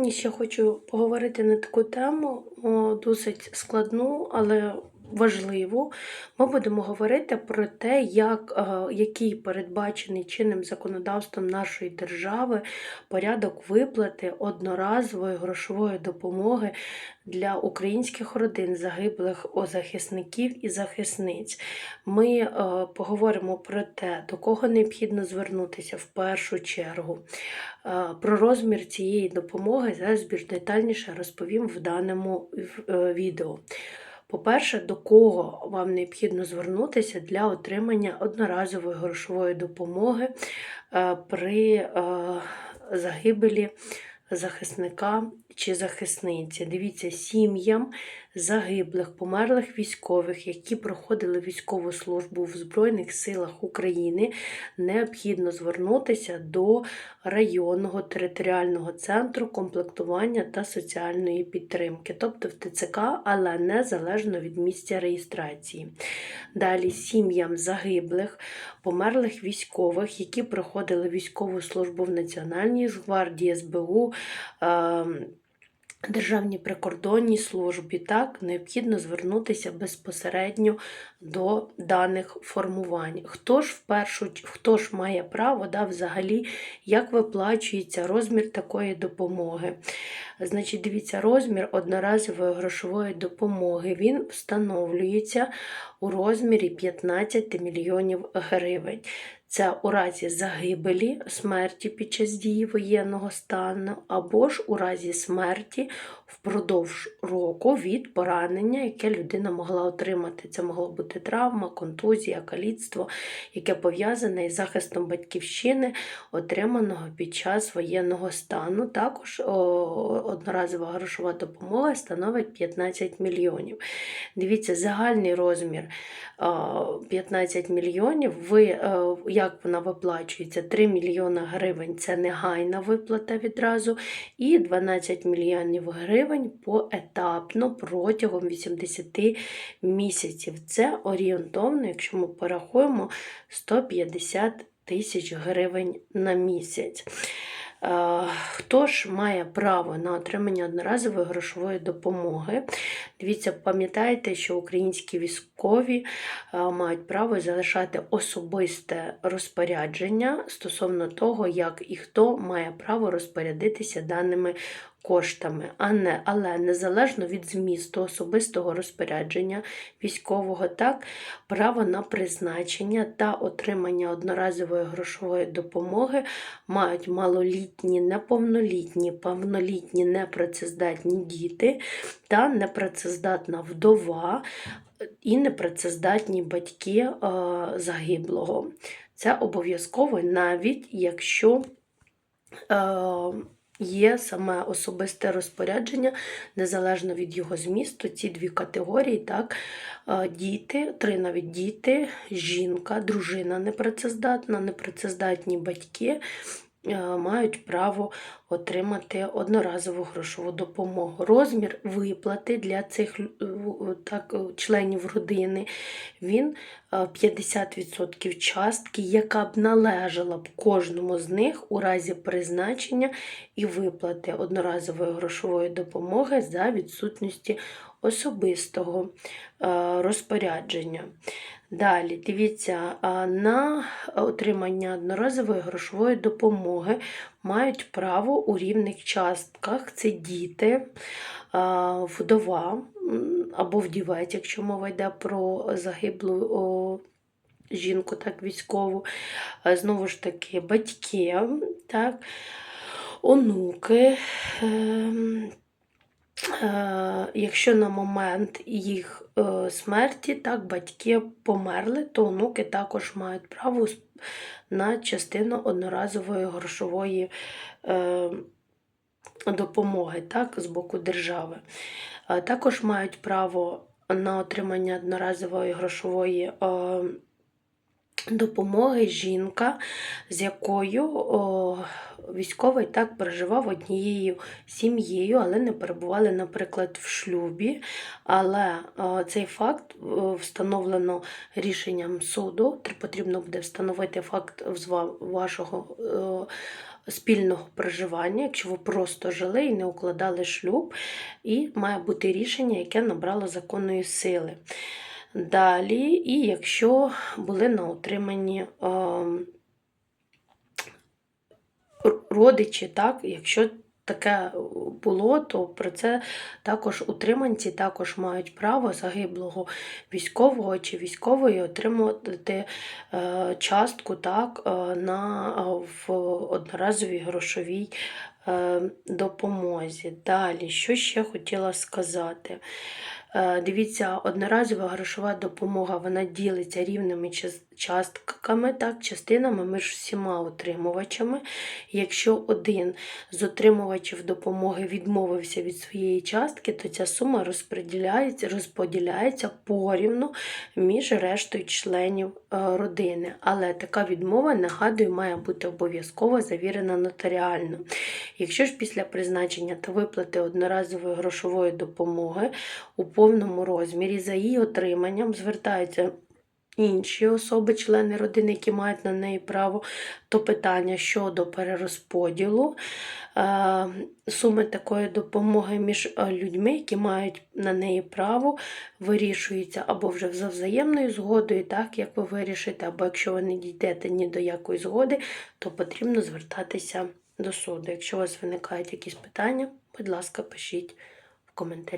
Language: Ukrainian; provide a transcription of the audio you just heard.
Сьогодні ще хочу поговорити на таку тему, досить складну, але важливу. Ми будемо говорити про те, як, е, який передбачений чинним законодавством нашої держави порядок виплати одноразової грошової допомоги для українських родин, загиблих захисників і захисниць. Ми е, поговоримо про те, до кого необхідно звернутися в першу чергу. Е, Про розмір цієї допомоги зараз більш детальніше розповім в даному відео. По-перше, до кого вам необхідно звернутися для отримання одноразової грошової допомоги е, при е, загибелі захисника чи захисниці. Дивіться, сім'ям загиблих, померлих військових, які проходили військову службу в Збройних силах України, необхідно звернутися до районного територіального центру комплектування та соціальної підтримки, тобто в ТЦК, але незалежно від місця реєстрації. Далі сім'ям загиблих, померлих військових, які проходили військову службу в Національній гвардії СБУ. е, Державній прикордонній службі. Так необхідно звернутися безпосередньо до даних формувань. Хто ж в першу хто ж має право да, взагалі, як виплачується розмір такої допомоги? Значить, дивіться, розмір одноразової грошової допомоги він встановлюється у розмірі 15 мільйонів гривень. Це у разі загибелі, смерті під час дії воєнного стану, або ж у разі смерті впродовж року від поранення, яке людина могла отримати. Це могло бути травма, контузія, каліцтво, яке пов'язане із захистом батьківщини, отриманого під час воєнного стану. Також одноразова грошова допомога становить 15 мільйонів. Дивіться, загальний розмір 15 мільйонів. Ви, е, як вона виплачується? 3 мільйона гривень це негайна виплата відразу, і 12 мільйонів гривень поетапно протягом 80 місяців. Це орієнтовно, якщо ми порахуємо, 150 тисяч гривень на місяць. Е, Хто ж має право на отримання одноразової грошової допомоги? Дивіться, пам'ятайте, що українські військові е, мають право залишати особисте розпорядження стосовно того, як і хто має право розпорядитися даними коштами, а не, але незалежно від змісту особистого розпорядження військового, так, право на призначення та отримання одноразової грошової допомоги мають малолітні, неповнолітні, повнолітні непрацездатні діти та непрацездатна вдова і непрацездатні батьки е, загиблого. Це обов'язково навіть якщо. Є саме особисте розпорядження, незалежно від його змісту, ці дві категорії, так, е, діти, три навіть діти, жінка, дружина непрацездатна, непрацездатні батьки мають право отримати одноразову грошову допомогу. Розмір виплати для цих е, так, членів родини він 50% частки, яка б належала б кожному з них у разі призначення і виплати одноразової грошової допомоги за відсутності особистого розпорядження. Далі, дивіться, на отримання одноразової грошової допомоги мають право у рівних частках це діти, вдова або вдівець, якщо мова йде про загиблу жінку, так, військову, знову ж таки, батьки, так, онуки. Е, якщо на момент їх е, смерті так, батьки померли, то онуки також мають право на частину одноразової грошової е, допомоги так, з боку держави. Також мають право на отримання одноразової грошової допомоги жінка, з якою о, військовий так проживав однією сім'єю, але не перебували, наприклад, в шлюбі. Але о, цей факт о, встановлено рішенням суду. Потрібно буде встановити факт вашого спільного проживання, якщо ви просто жили і не укладали шлюб, і має бути рішення, яке набрало законної сили. Далі, і якщо були на утриманні ем, родичі, так, якщо таке було, то про це також утриманці також мають право загиблого військового чи військової отримувати е, частку так, е, на, в одноразовій грошовій е, допомозі. Далі, що ще хотіла сказати? Е, Дивіться, одноразова грошова допомога вона ділиться рівними частками, так, частинами між всіма отримувачами. Якщо один з отримувачів допомоги відмовився від своєї частки, то ця сума розподіляється, розподіляється порівну між рештою членів е, родини. Але така відмова, нагадую, має бути обов'язково завірена нотаріально. Якщо ж після призначення та виплати одноразової грошової допомоги у повному розмірі за її отриманням звертаються інші особи, члени родини, які мають на неї право, то питання щодо перерозподілу е, суми такої допомоги між е, людьми, які мають на неї право, вирішується або вже за взаємною згодою, так як ви вирішите, або якщо ви не дійдете ні до якої згоди, то потрібно звертатися до суду. Якщо у вас виникають якісь питання, будь ласка, пишіть в коментарях.